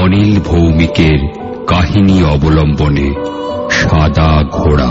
অনিল ভৌমিকের কাহিনী অবলম্বনে সাদা ঘোড়া।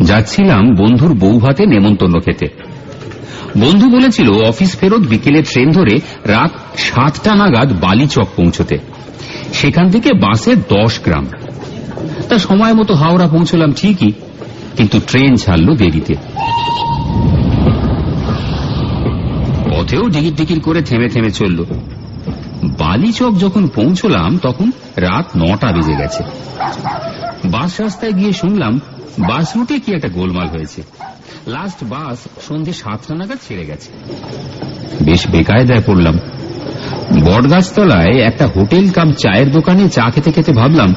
যাচ্ছিলাম বন্ধুর বউ ভাতে নেমন্তন্ন খেতে। বন্ধু বলেছিল, অফিস ফেরত বিকেলে ট্রেন ধরে রাত সাতটা নাগাদ বালিচক পৌঁছতে। সেখান থেকে বাসে দশ গ্রাম। তা সময় মতো হাওড়া পৌঁছলাম ঠিকই, কিন্তু ট্রেন ছাড়লো দেরিতে। পথেও ডিকির ডিকির করে থেমে থেমে চলল। বালিচক যখন পৌঁছলাম, তখন রাত নটা বেজে গেছে। বাস রাস্তায় গিয়ে শুনলাম, বাস রুটে কি একটা গোলমাল হয়েছে। লাস্ট বাস সন্ধে সাতটা নাগাদ ছেড়ে গেছে। বেশ বেকায়দায় পড়লাম। বটগাছতলায় একটা হোটেল কাম চায়ের দোকানে চা খেতে খেতে ভাবলাম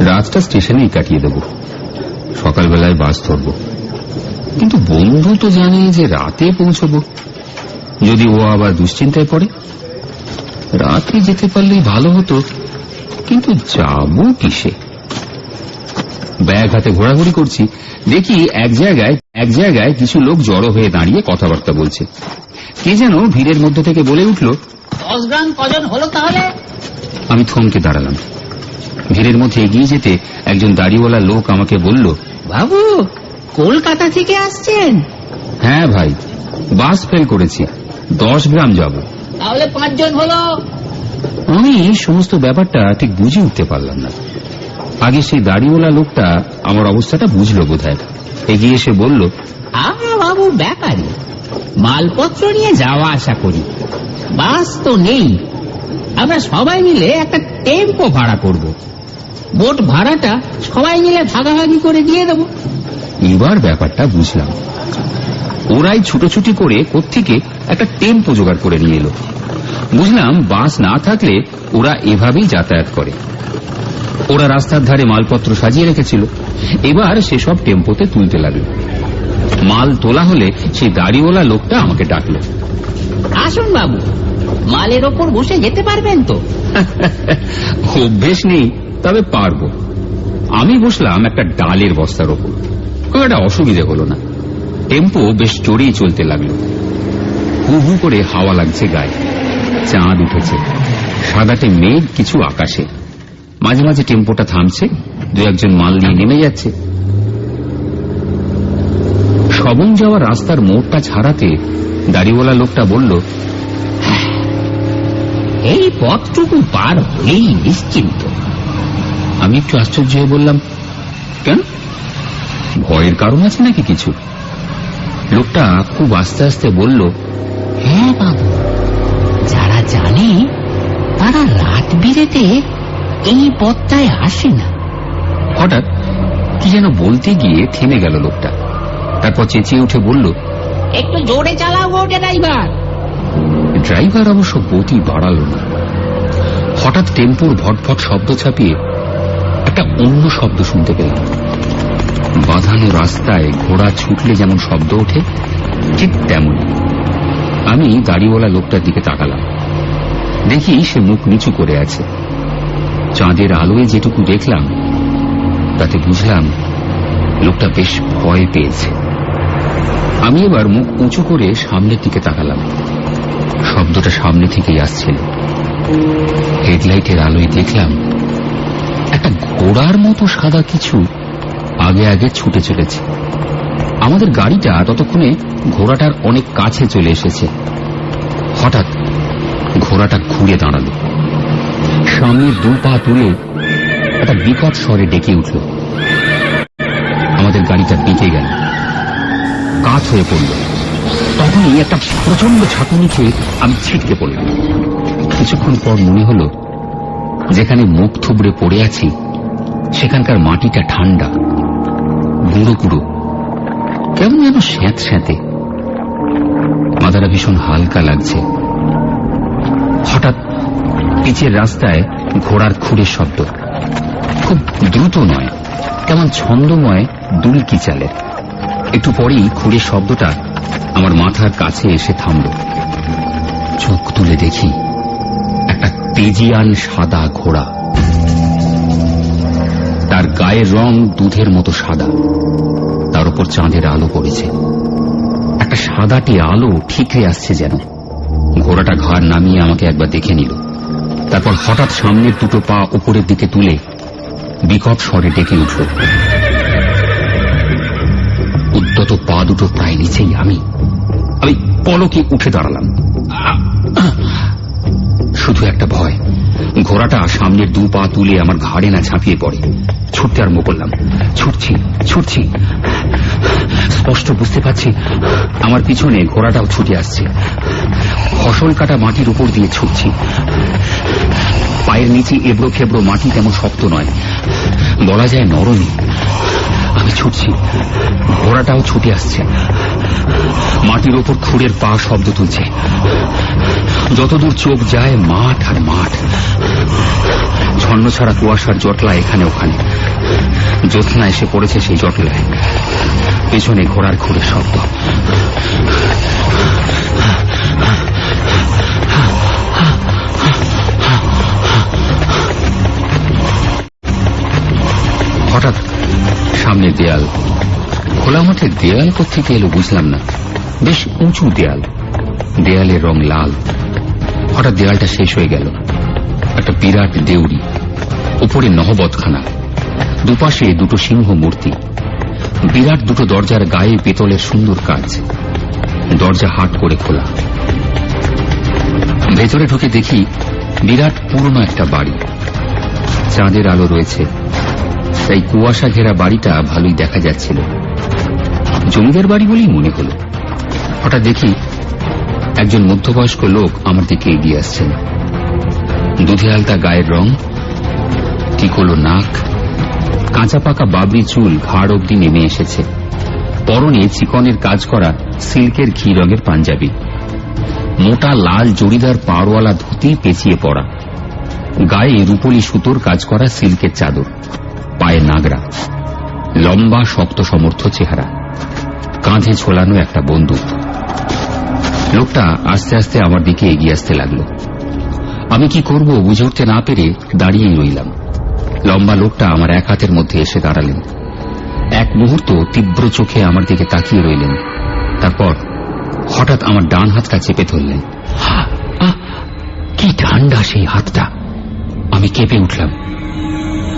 রাতটা স্টেশনেই কাটিয়ে দেব। সকালবেলায় বাস ধরব। কিন্তু বন্ধু তো জানে যে রাতে পৌঁছব। যদি ও আবার দুশ্চিন্তায় পড়ে? রাতে যেতে পারলেই ভালো হতো কিন্তু যাব কিসে? ব্যাগ হাতে ঘোরাঘুরি করছি দেখি এক জায়গায় এক জায়গায় কিছু লোক জড়ো হয়ে দাঁড়িয়ে কথাবার্তা বলছে। কে যেন ভিড়ের মধ্যে থেকে বলে উঠল দশ গ্রাম কজন হলো তাহলে? আমি থমকে দাঁড়ালাম। ভিড়ের মধ্যে এগিয়ে যেতে একজন দাড়িওয়ালা লোক আমাকে বলল বাবু কলকাতা থেকে আসছেন? হ্যাঁ ভাই বাস ফেল করেছি দশ গ্রাম যাব। তাহলে পাঁচজন হলো? আমি সমস্ত ব্যাপারটা ঠিক বুঝে উঠতে পারলাম না। আগে সেই দাড়িওয়ালা লোকটা আমার অবস্থাটা বুঝলো বোধহয়। এগিয়ে এসে বলল আমরা বাবু ব্যাপারী। মালপত্র নিয়ে যাওয়া আসা করি। বাস তো নেই। আমরা সবাই মিলে একটা টেম্পো ভাড়া করব। বোট ভাড়াটা সবাই মিলে ভাগাভাগি করে দিয়ে দেবো। এবার ব্যাপারটা বুঝলাম। ওরাই ছুটোছুটি করে কোত্থেকে একটা টেম্পো জোগাড় করে নিয়ে এলো। বুঝলাম বাস না থাকলে ওরা এভাবেই যাতায়াত করে। ওরা রাস্তার ধারে মালপত্র সাজিয়ে রেখেছিল। এবার সেসব টেম্পোতে তুলতে লাগল। মাল তোলা হলে সেই দাড়িওয়ালা লোকটা আমাকে ডাকলো। আসুন বাবু মালের ওপর বসে যেতে পারবেন তো। অভ্যেস নেই তবে পারব। আমি বসলাম একটা ডালের বস্তার ওপর। খুব একটা অসুবিধে হলো না। টেম্পো বেশ জোরেই চলতে লাগল। হু হু করে হাওয়া লাগছে গায়ে। চাঁদ উঠেছে। সাদাটে মেঘ কিছু আকাশে। মাঝে মাঝে টেম্পোটা থামছে, দু একজন মাল নিয়ে নেমে যাচ্ছে। সবং যাওয়া রাস্তার মোড়টা ছাড়াতে দাড়িওয়ালা লোকটা বলল এই পথটুকু পার হলেই নিশ্চিন্ত। আমি একটু আশ্চর্য হয়ে বললাম, কেন? ভয়ের কারণ আছে নাকি কিছু? লোকটা খুব আস্তে আস্তে বলল হ্যাঁ বাবু যারা জানে তারা রাত বিরেতে এই পথটায় আসে না। হঠাৎ কি যেন বলতে গিয়ে থেমে গেল লোকটা। তারপর চেঁচিয়ে উঠে বলল একটু জোরে চালাও গো ড্রাইভার। ড্রাইভার অবশ্য গতি বাড়াল না। হঠাৎ টেম্পোর ভটভট শব্দ ছাপিয়ে একটা অন্য শব্দ শুনতে পেলাম বাঁধানো রাস্তায় ঘোড়া ছুটলে যেমন শব্দ ওঠে, ঠিক তেমন আমি গাড়িওয়ালা লোকটার দিকে তাকালাম। দেখি সে মুখ নিচু করে আছে। চাঁদের আলোয় যেটুকু দেখলাম, তাতে বুঝলাম লোকটা বেশ ভয় পেয়েছে। আমি এবার মুখ উঁচু করে সামনের দিকে তাকালাম। শব্দটা সামনে থেকেই আসছিল। হেডলাইটের আলোয় দেখলাম, একটা ঘোড়ার মতো সাদা কিছু আগে আগে ছুটে চলেছে। আমাদের গাড়িটা ততক্ষণে ঘোড়াটার অনেক কাছে চলে এসেছে। হঠাৎ ঘোড়াটা ঘুরে দাঁড়াল। সামনের দু পা তুলে একটা বিকট স্বরে ডেকে উঠল। আমাদের গাড়িটা বেঁকে গেল। কাত হয়ে পড়ল। তখনই একটা প্রচণ্ড ছাঁকুনি খেয়ে আমি ছিটকে পড়লাম। কিছুক্ষণ পর মনে হলো, যেখানে মুখ থুবড়ে পড়ে আছি, সেখানকার মাটিটা ঠান্ডা। গুঁড়ো গুঁড়ো কেমন যেন স্যাঁত স্যাঁতে মাথাটা ভীষণ হালকা লাগছে। হঠাৎ পিচের রাস্তায় ঘোড়ার খুঁড়ের শব্দ। খুব দ্রুত নয়, কেমন ছন্দময় দুলকি চালের একটু পরেই খুঁড়ের শব্দটা আমার মাথার কাছে এসে থামল। চোখ তুলে দেখি, একটা তেজিয়ান সাদা ঘোড়া। গায়ের রং দুধের মতো সাদা। তার উপর চাঁদের আলো পড়েছে। সাদাটে আলো ঠিকরে আসছে যেন। ঘোড়াটা ঘাড় নামিয়ে আমাকে একবার দেখে নিল। তারপর হঠাৎ সামনের দুটো পা উপরের দিকে তুলে বিকট স্বরে ডেকে উঠল। উদ্যত পা দুটো প্রায় নিচেই আমি। আমি পলকে উঠে দাঁড়ালাম! শুধু একটা ভয়। ঘোড়াটা সামনের দু পা তুলে আমার ঘাড়ে না ঝাঁপিয়ে পড়ে। ছুটতে আরম্ভ করলাম। ছুটছি ছুটছি। স্পষ্ট বুঝতে পারছি, আমার পিছনে ঘোড়াটাও ছুটে আসছে। ফসল কাটা মাটির উপর দিয়ে ছুটছি। পায়ের নিচে এবড়ো খেবড়ো মাটি তেমন শক্ত নয়। বলা যায় নরমই। আমি ছুটছি। ঘোড়াটাও ছুটে আসছে। মাটির ওপর খুঁড়ের পা শব্দ তুলছে। যতদূর চোখ যায়, মাঠ আর মাঠ। ছন্ন ছাড়া কুয়াশার জটলা এখানে ওখানে। জ্যোৎস্না এসে পড়েছে সেই জটলায়। পেছনে ঘোড়ার খুঁড়ের শব্দ। সামনে দেয়াল। খোলা মাঠে দেয়াল কোথেকে এলো বুঝলাম না। বেশ উঁচু দেয়াল। দেয়ালের রং লাল। হঠাৎ দেয়ালটা শেষ হয়ে গেল। একটা বিরাট দেউড়ি। উপরে নহবতখানা। দুপাশে দুটো সিংহ মূর্তি। বিরাট দুটো দরজার গায়ে পেতলের সুন্দর কাজ। দরজা হাট করে খোলা। ভেতরে ঢুকে দেখি বিরাট পুরনো একটা বাড়ি। চাঁদের আলো রয়েছে। তাই কুয়াশা ঘেরা বাড়িটা ভালোই দেখা যাচ্ছিল। জমিদার বাড়ি বলেই মনে হল। হঠাৎ দেখি একজন মধ্যবয়স্ক লোক আমার দিকে এগিয়ে আসছেন। দুধে আলতা গায়ের রং ঠিক হলো নাক, কাঁচা পাকা বাবরি চুল ঘাড় অব্দি নেমে এসেছে। পরনে চিকনের কাজ করা সিল্কের ঘি রঙের পাঞ্জাবি। মোটা লাল জড়িদার পাড়ওয়ালা ধুতি পেঁচিয়ে পড়া গায়ে রূপলি সুতোর কাজ করা সিল্কের চাদর। পায়ে নাগরা লম্বা, শক্ত, সমর্থ চেহারা। কাঁধে ঝোলানো একটা বন্দুক। লোকটা আস্তে আস্তে আমার দিকে এগিয়ে আসতে লাগল। আমি কি করব বুঝে উঠতে না পেরে দাঁড়িয়েই রইলাম। লম্বা লোকটা আমার এক হাতের মধ্যে এসে দাঁড়ালেন। এক মুহূর্ত তীব্র চোখে আমার দিকে তাকিয়ে রইলেন। তারপর হঠাৎ আমার ডান হাতটা চেপে ধরলেন। কি ঠান্ডা সেই হাতটা! আমি কেঁপে উঠলাম।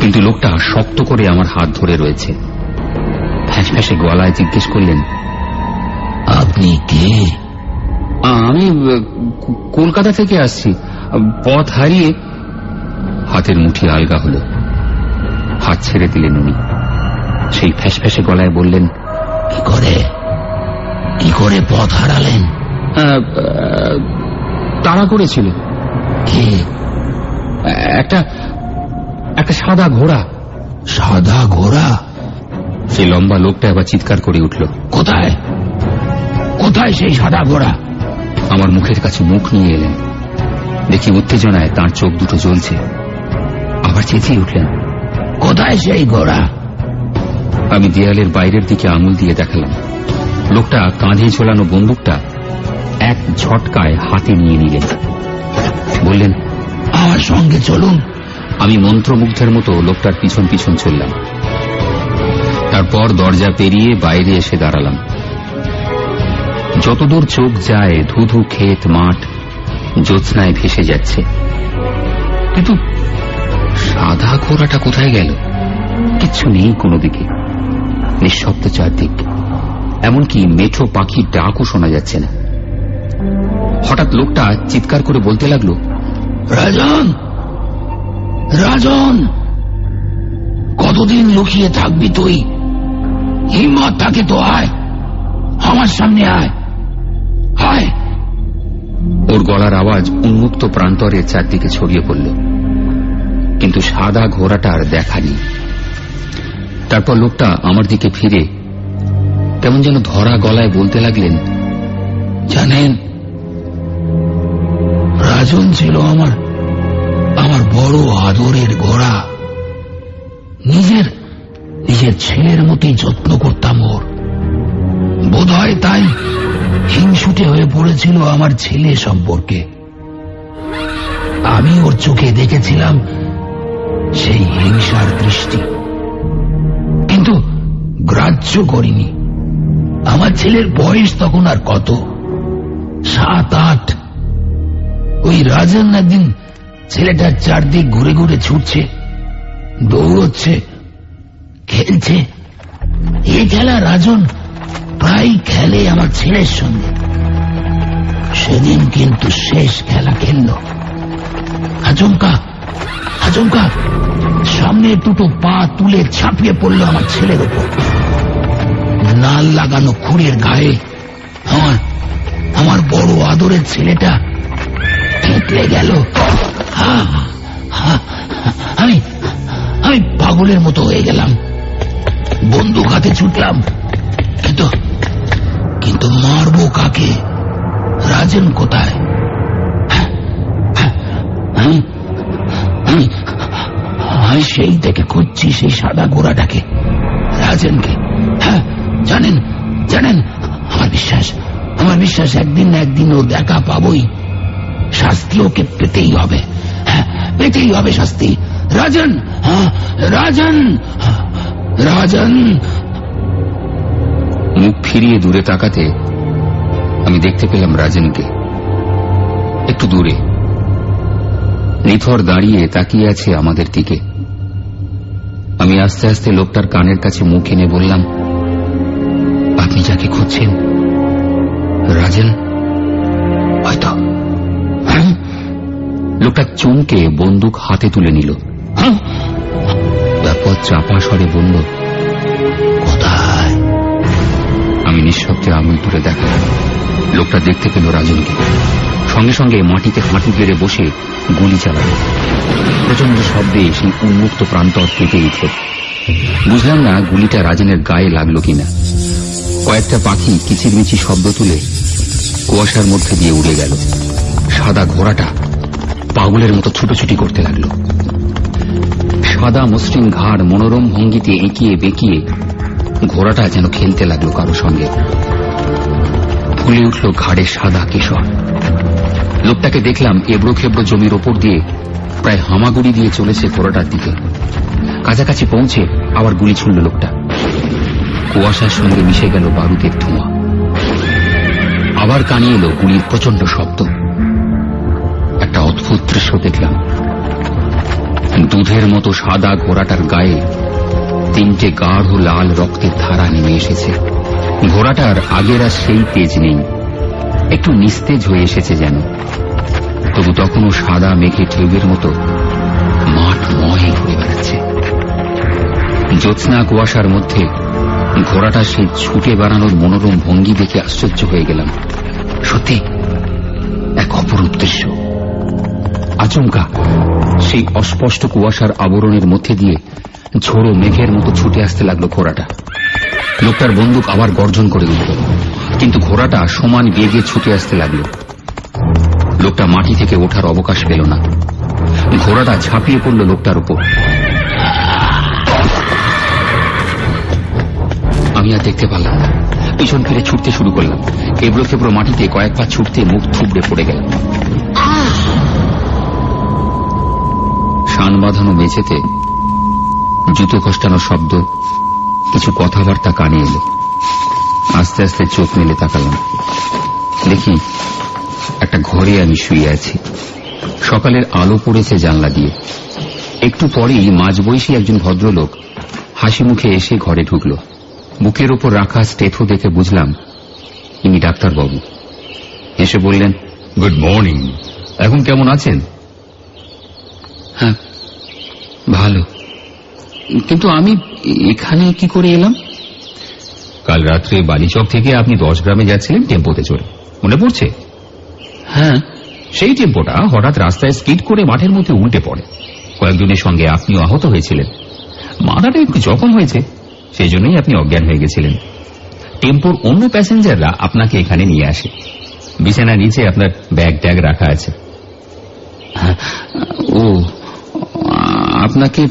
কিন্তু লোকটা শক্ত করে আমার হাত ধরে রয়েছে। ফ্যাঁস ফ্যাঁসে গলায় জিজ্ঞেস করলেন আপনি কে? আমি কলকাতা থেকে আসছি। পথ হারিয়ে হাতের মুঠি আলগা হল। হাত ছেড়ে দিলেন উনি। সেই ফ্যাঁস ফ্যাসে গলায় বললেন কি করে? কি করে পথ হারালেন? তাড়া করেছিল। কে? একটা একটা সাদা ঘোড়া। সাদা ঘোড়া? সেই লম্বা লোকটা আবার চিৎকার করে উঠল। কোথায়? কোথায় সেই সাদা ঘোড়া? আমার মুখের কাছে মুখ নিয়ে এলেন। দেখি উত্তেজনায় তার চোখ দুটো জ্বলছে। আবার চেঁচিয়ে উঠলেন। কোথায় সেই ঘোড়া? আমি দেয়ালের বাইরের দিকে আঙুল দিয়ে দেখালাম। লোকটা কাঁধে ঝোলানো বন্দুকটা এক ঝটকায় হাতে নিয়ে নিলেন। বললেন আমার সঙ্গে চলুন। আমি মন্ত্রমুগ্ধের মতো লোকটার পিছন পিছন চললাম। তারপর দরজা পেরিয়ে বাইরে এসে দাঁড়ালাম। যতদূর চোখ যায় ধুধু ক্ষেত মাঠ জ্যোৎস্নায় ভেসে যাচ্ছে। কিন্তু সাদা ঘোড়াটা কোথায় গেল? কিচ্ছু নেই কোনো দিকে। নিঃশব্দ চারদিক। এমনকি মেঠো পাখির ডাকও শোনা যাচ্ছে না। হঠাৎ লোকটা চিৎকার করে বলতে লাগল, রাজন! রাজন কতদিন লুকিয়ে থাকবি তুই? হিম্মত থাকে তো আয়, আমার সামনে আয়। আয়। ওর গলার আওয়াজ উন্মুক্ত প্রান্তরের চারদিকে ছড়িয়ে পড়ল। কিন্তু সাদা ঘোড়াটা আর দেখা নেই। তারপর লোকটা আমার দিকে ফিরে কেমন যেন ধরা গলায় বলতে লাগলেন, জানেন, রাজন ছিল আমার বড় আদরের ঘোড়া নিজের নিজের ছেলের মতোই যত্ন করতাম ওর। বোধ হয় তাই হিংসুটে হয়ে পড়েছিল আমার ছেলে সম্পর্কে। আমি ওর চোখে দেখেছিলাম সেই হিংসার দৃষ্টি। কিন্তু গ্রাহ্য করিনি। আমার ছেলের বয়স তখন আর কত? সাত, আট। ওই রাজন একদিন ছেলেটার চারদিক ঘুরে ঘুরে ছুটছে, দৌড়চ্ছে, খেলছে। এই খেলা রাজন প্রায় খেলে আমার ছেলের সঙ্গে। সেদিন কিন্তু শেষ খেলা খেললো। আচমকা আচমকা, সামনে দুটো পা তুলে ছাপিয়ে পড়ল আমার ছেলের উপর নাল লাগানো খুঁড়ের গায়ে আমার আমার বড় আদরের ছেলেটা থেতলে গেল। আমি আমি পাগলের মতো হয়ে গেলাম। বন্দুক হাতে ছুটলাম। কিন্তু কিন্তু মারবো কাকে? রাজন কোথায়? আমি আমি সেই থেকে খুঁজছি সেই সাদা গোড়াটাকে, রাজেনকে। হ্যাঁ জানেন জানেন, আমার বিশ্বাস আমার বিশ্বাস একদিন না একদিন ও দেখা পাবই। শাস্তি ওকে পেতেই হবে। হ্যাঁ পেতেই হবে শাস্তি। রাজন হ্যাঁ, রাজন রাজন। মুখ ফিরিয়ে দূরে তাকাতে আমি দেখতে পেলাম রাজনকে। একটু দূরে। নিথর দাঁড়িয়ে তাকিয়ে আছে আমাদের দিকে। আমি আস্তে আস্তে লোকটার কানের কাছে মুখ এনে বললাম আপনি যাকে খুঁজছেন রাজন হয়তো হ্যাঁ? লোকটা চমকে বন্দুক হাতে তুলে নিল? তারপর চাপা স্বরে বলল কোথায়? আমি নিঃশব্দে আঙুল তুলে দেখালাম। লোকটা দেখতে পেল রাজনকে। সঙ্গে সঙ্গে মাটিতে হাঁটু গেড়ে বসে গুলি চালাল। প্রচণ্ড শব্দে সেই উন্মুক্ত প্রান্তর কেঁপে উঠল। বুঝলাম না গুলিটা রাজনের গায়ে লাগল কিনা। কয়েকটা পাখি কিচিরমিচি শব্দ তুলে কুয়াশার মধ্যে দিয়ে উড়ে গেল। সাদা ঘোড়াটা পাগলের মতো ছুটোছুটি করতে লাগল। সাদা মসৃণ ঘাড় মনোরম ভঙ্গিতে এঁকিয়ে বেঁকিয়ে ঘোড়াটা যেন খেলতে লাগল কারও সঙ্গে। ফুলে উঠল ঘাড়ে সাদা কেশর। লোকটাকে দেখলাম এবড়ো খেবড়ো জমির ওপর দিয়ে প্রায় হামাগুড়ি দিয়ে চলেছে ঘোড়াটার দিকে। কাছাকাছি পৌঁছে আবার গুলি ছুড়ল লোকটা। কুয়াশার সঙ্গে মিশে গেল বারুদের ধোঁয়া। আবার কানিয়ে এলো গুলির প্রচণ্ড শব্দ। অদ্ভুত দৃশ্য দেখলাম। দুধের মতো সাদা ঘোড়াটার গায়ে তিনটে গাঢ় লাল রক্তের ধারা নেমে এসেছে। ঘোড়াটার আগের আর সেই তেজ নেই। একটু নিস্তেজ হয়ে এসেছে যেন। তবু তখনও সাদা মেঘে ঢেউয়ের মতো মাঠ মহে ঘুরে বেড়াচ্ছে। জ্যোৎস্না কুয়াশার মধ্যে ঘোড়াটা সেই ছুটে বেড়ানোর মনোরম ভঙ্গি দেখে আশ্চর্য হয়ে গেলাম। সত্যি, এক অপরূপ দৃশ্য। আচমকা। সেই অস্পষ্ট কুয়াশার আবরণের মধ্যে দিয়ে ঝোড়ো মেঘের মতো ছুটে আসতে লাগল ঘোড়াটা। লোকটার বন্দুক আবার গর্জন করে উঠল। কিন্তু ঘোড়াটা সমান বেগে ছুটে আসতে লাগল। লোকটা মাটি থেকে ওঠার অবকাশ পেল না। ঘোড়াটা ঝাঁপিয়ে পড়ল লোকটার উপর। আমি আর দেখতে পারলাম না। পিছন ফিরে ছুটতে শুরু করলাম। এবড়ো খেবড়ো মাটিতে কয়েক পা ছুটতে মুখ থুবড়ে পড়ে গেলাম। শান বাঁধানো মেঝেতে জুতো কষ্টানোর শব্দ, কিছু কথাবার্তা কানে এলো। আস্তে আস্তে চোখ মেলে তাকালাম। দেখি, একটা ঘরে আমি শুয়ে আছি। সকালের আলো পড়েছে জানলা দিয়ে। একটু পরেই মাঝবয়সী একজন ভদ্রলোক হাসি মুখে এসে ঘরে ঢুকল। বুকের ওপর রাখা স্টেথো দেখে বুঝলাম, ইনি ডাক্তারবাবু। এসে বললেন, গুড মর্নিং। এখন কেমন আছেন? হ্যাঁ ভালো। কিন্তু আমি এখানে কি করে এলাম? কাল রাত্রে বালিচক থেকে আপনি দশ গ্রামে যাচ্ছিলেন টেম্পোতে চড়ে। মনে পড়ছে? হ্যাঁ। সেই টেম্পোটা হঠাৎ রাস্তায় স্কিড করে মাঠের মধ্যে উল্টে পড়ে। কয়েকজনের সঙ্গে আপনিও আহত হয়েছিলেন। মাথাটা একটু জখম হয়েছে সেই জন্যই আপনি অজ্ঞান হয়ে গেছিলেন। টেম্পোর অন্য প্যাসেঞ্জাররা আপনাকে এখানে নিয়ে আসে। বিছানার নিচে আপনার ব্যাগ ট্যাগ রাখা আছে। ও আপনাকে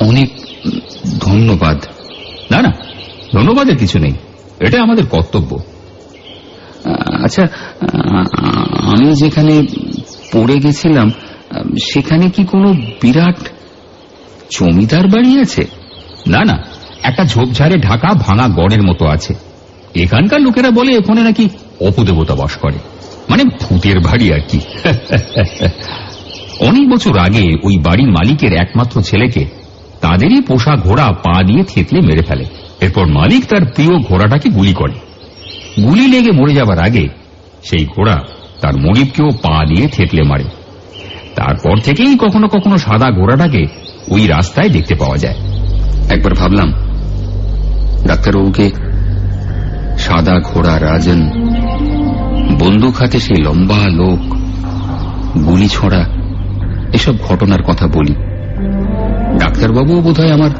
অনেক ধন্যবাদ। না না ধন্যবাদের কিছু নেই। এটা আমাদের কর্তব্য। আচ্ছা আমি যেখানে পড়ে গেছিলাম সেখানে কি কোনো বিরাট জমিদার বাড়ি আছে? না না একটা ঝোপঝাড়ে ঢাকা ভাঙা গড়ের মতো আছে। এখানকার লোকেরা বলে ওখানে নাকি অপদেবতা বাস করে। মানে ভূতের বাড়ি আর কি। অনেক বছর আগে ওই বাড়ির মালিকের একমাত্র ছেলেকে তাদেরই পোষা ঘোড়া পা দিয়ে থেতলে মেরে ফেলে। এরপর মালিক তার প্রিয় ঘোড়াটাকে গুলি করে। গুলি লেগে মরে যাবার আগে সেই ঘোড়া তার মনিবকেও পা দিয়ে থেতলে মারে। তারপর থেকেই কখনো কখনো সাদা ঘোড়াটাকে ওই রাস্তায় দেখতে পাওয়া যায়। একবার ভাবলাম, ডাক্তারবাবুকে সাদা ঘোড়া রাজন বন্দুক হাতে সেই লম্বা লোক গুলি ছোড়া এসব ঘটনার কথা বলি। ডাক্তারবাবুও বোধহয় আমার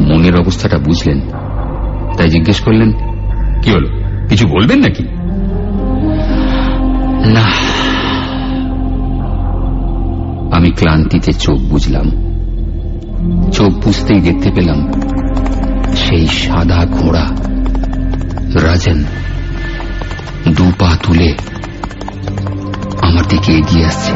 মনের অবস্থাটা বুঝলেন। তাই জিজ্ঞেস করলেন, কি হলো? কিছু বলবেন নাকি? না। আমি ক্লান্তিতে চোখ বুঝলাম। চোখ বুঝতেই দেখতে পেলাম, সেই সাদা ঘোড়া, রাজন, দু পা তুলে আমার দিকে এগিয়ে আসছে।